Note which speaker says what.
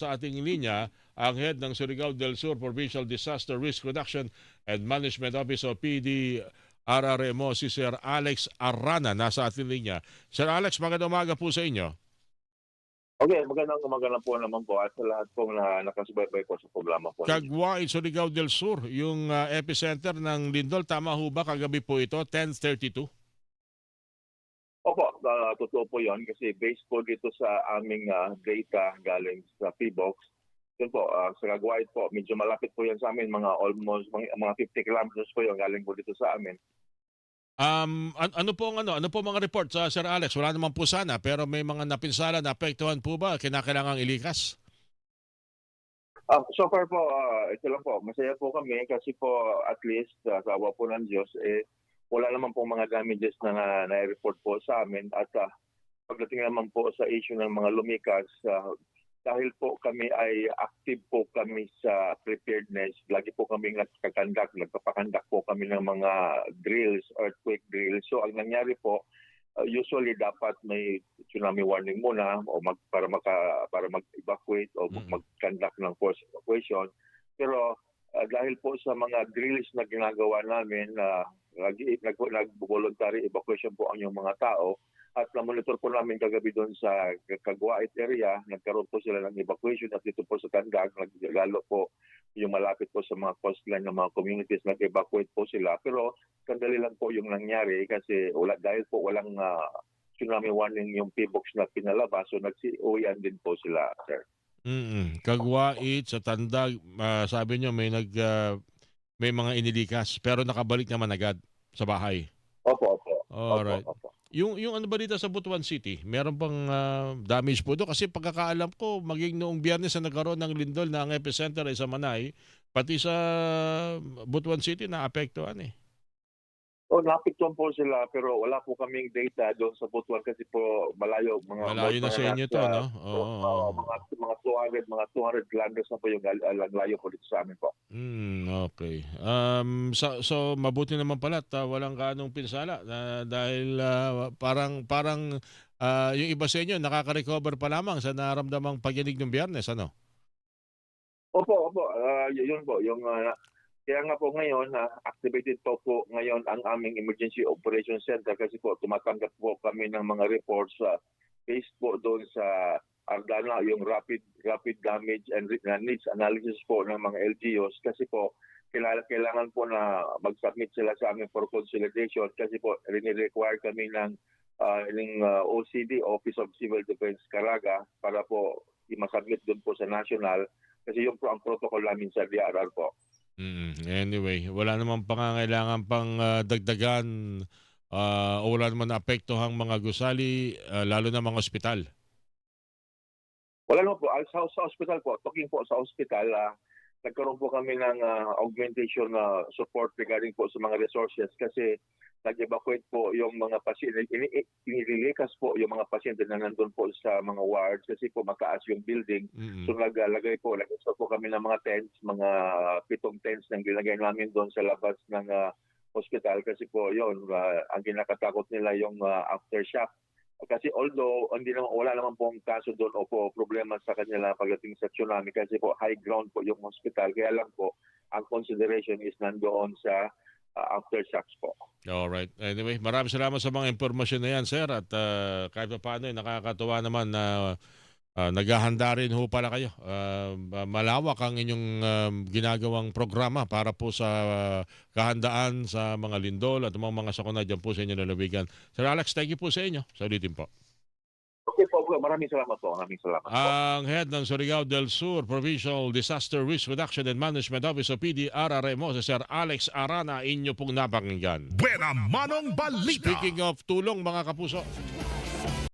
Speaker 1: sa ating linya ang head ng Surigao del Sur Provincial Disaster Risk Reduction and Management Office o PD RRMO si Sir Alex Arana nasa ating linya. Sir Alex, magandang umaga po sa inyo.
Speaker 2: Okay, magandang umaga na po naman po at sa lahat pong na, nakasubaybay po sa programa po.
Speaker 1: Kagwa, Surigao del Sur, yung uh, epicenter ng Lindol. Tama ho ba kagabi po ito, 1032?
Speaker 2: Opo, uh, totoo po yon kasi based po dito sa aming ah, data galing sa PBOX. Yun po, ah, sa Kagwait po, medyo malapit po yan sa amin, mga almost mga, mga 50 kilometers po yung galing po dito sa amin.
Speaker 1: Um, an- ano po ang ano? Ano po mga report sa Sir Alex? Wala naman po sana, pero may mga napinsala, naapektuhan po ba? Kinakailangang ilikas?
Speaker 2: Ah, so far po, ah, ito lang po, masaya po kami kasi po at least uh, sa awa po ng Diyos, eh, wala naman po mga damages na na- na-report po sa amin at ah, pagdating naman po sa issue ng mga lumikas, ah, dahil po kami ay active po kami sa preparedness, lagi po kami nagkakandak, nagpapakandak po kami ng mga drills, earthquake drills. So ang nangyari po, uh, usually dapat may tsunami warning muna o mag, para maka para mag-evacuate o
Speaker 1: Mm.
Speaker 2: mag-conduct ng force evacuation. Pero uh, dahil po sa mga drills na ginagawa namin na nag nag-voluntary evacuation po ang yung mga tao at na-monitor po namin kagabi doon sa Kagwait area, nagkaroon po sila ng evacuation at dito po sa Tandag, lalo po yung malapit po sa mga coastline ng mga communities, nag-evacuate po sila. Pero sandali lang po yung nangyari kasi wala, dahil po walang ah, tsunami warning yung P-box na pinalabas, so nagsi-uwian din po sila, sir.
Speaker 1: Mm. Kagwait sa Tandag, ah, sabi nyo may nag ah, may mga inilikas pero nakabalik naman agad sa bahay.
Speaker 2: Opo, opo.
Speaker 1: Alright.
Speaker 2: Opo, opo.
Speaker 1: Yung yung ano ba dito sa Butuan City? Meron bang ah, damage po doon kasi pagkakaalam ko maging noong Biyernes na nagkaroon ng lindol na ang epicenter ay sa Manay, pati sa Butuan City naapektuhan eh.
Speaker 2: Oh, napiktuan po sila pero wala po kaming data doon sa Butuan kasi po malayo. Mga,
Speaker 1: Malayo na sa inyo to, no? Oo.
Speaker 2: Oo, mga, mga 200, mga 200 kilometers na po yung gal- ang layo po dito sa amin po.
Speaker 1: Mm, okay. Um, so, so mabuti naman pala at ah, walang kanong pinsala na dahil ah, parang parang ah, yung iba sa inyo nakaka-recover pa lamang sa naramdamang pagyanig ng Biyernes, ano?
Speaker 2: Opo, opo. y- yun po. Yung, ah, kaya nga po ngayon, ah, activated po po ngayon ang aming Emergency Operations Center kasi po tumatanggap po kami ng mga reports sa based po doon sa Ardana, yung rapid rapid damage and needs analysis po ng mga LGUs kasi po kailangan, po na mag-submit sila sa amin for consolidation kasi po rini-require kami ng ah, ng ah, OCD, Office of Civil Defense Caraga para po i-submit doon po sa national kasi yung po ang protocol namin sa DRR po.
Speaker 1: Mm, anyway, wala namang pangangailangan pang ah, dagdagan ah, o wala naman naapektuhang mga gusali, ah, lalo na mga ospital.
Speaker 2: Wala naman po. Sa, sa hospital po, talking po sa hospital, ah, nagkaroon po kami ng ah, augmentation na support regarding po sa mga resources kasi nag-evacuate po yung mga pasyente, ini- inililikas po yung mga pasyente na nandun po sa mga wards kasi po mataas yung building.
Speaker 1: Mm.
Speaker 2: So naglagay po, nag-install po kami ng mga tents, mga pitong tents na ginagay namin doon sa labas ng ah, hospital kasi po yon ang kinakatakot nila yung ah, aftershock. Kasi although hindi naman wala naman pong kaso doon o po problema sa kanila pagdating sa tsunami kasi po high ground po yung hospital kaya lang po ang consideration is nandoon sa ah, aftershocks po.
Speaker 1: Alright. Anyway, maraming salamat sa mga impormasyon na yan, sir. At ah, kahit pa paano, eh, nakakatuwa naman na ah, naghahanda rin ho pala kayo. Ah, malawak ang inyong ah, ginagawang programa para po sa ah, kahandaan sa mga lindol at mga mga sakuna dyan po sa inyo lalawigan. Sir Alex, thank you po sa inyo. Sa ulitin po.
Speaker 2: Okay po, bro. maraming salamat po. Maraming salamat po.
Speaker 1: Ang head ng Surigao del Sur Provincial Disaster Risk Reduction and Management Office o PDRRMO, si Sir Alex Arana, inyo pong napakinggan.
Speaker 3: Buena Manong Balita.
Speaker 1: Speaking of tulong mga kapuso,